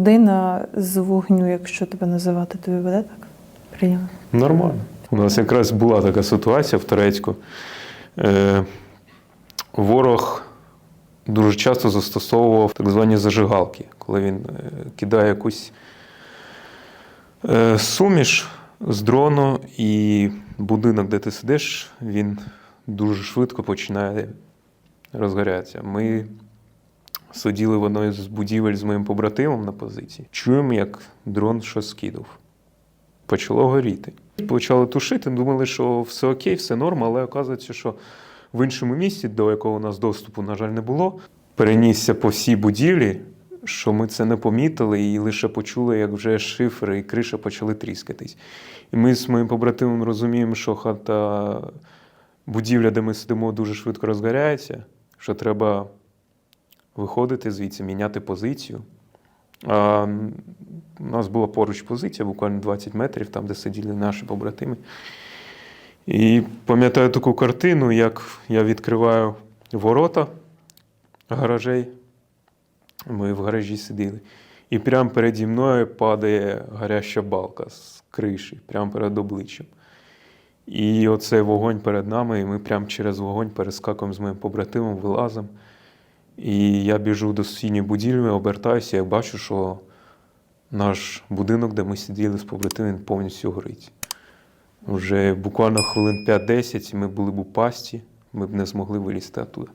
Людина з вогню, якщо тебе називати, тобі буде так? Приємно. Нормально. У нас якраз була така ситуація в Турецьку. Е, ворог дуже часто застосовував так звані зажигалки, коли він е, кидає якусь е, суміш з дрону, і будинок, де ти сидиш, він дуже швидко починає розгорятися. Ми сиділи в одній з будівель з моїм побратимом на позиції. Чуємо, як дрон щось скидав почало горіти. Почали тушити, думали, що все окей, все норм, але оказується, що в іншому місці, до якого у нас доступу, на жаль, не було, перенісся по всій будівлі, що ми це не помітили, і лише почули, як вже шифри і криша почали тріскатись. І ми з моїм побратимом розуміємо, що хата, будівля, де ми сидимо, дуже швидко розгоряється, що треба виходити звідси, міняти позицію. А, у нас була поруч позиція, буквально 20 метрів, там, де сиділи наші побратими. І пам'ятаю таку картину, як я відкриваю ворота гаражей. Ми в гаражі сиділи. І прямо переді мною падає гаряча балка з криші, прямо перед обличчям. І оцей вогонь перед нами, і ми прямо через вогонь перескакуємо з моїм побратимом, вилазимо. І я біжу до сусідньої будівлі, обертаюся, я бачу, що наш будинок, де ми сиділи з побратимом, повністю горить. Вже буквально хвилин 5-10 і ми були б у пасті, ми б не змогли вилізти оттуда.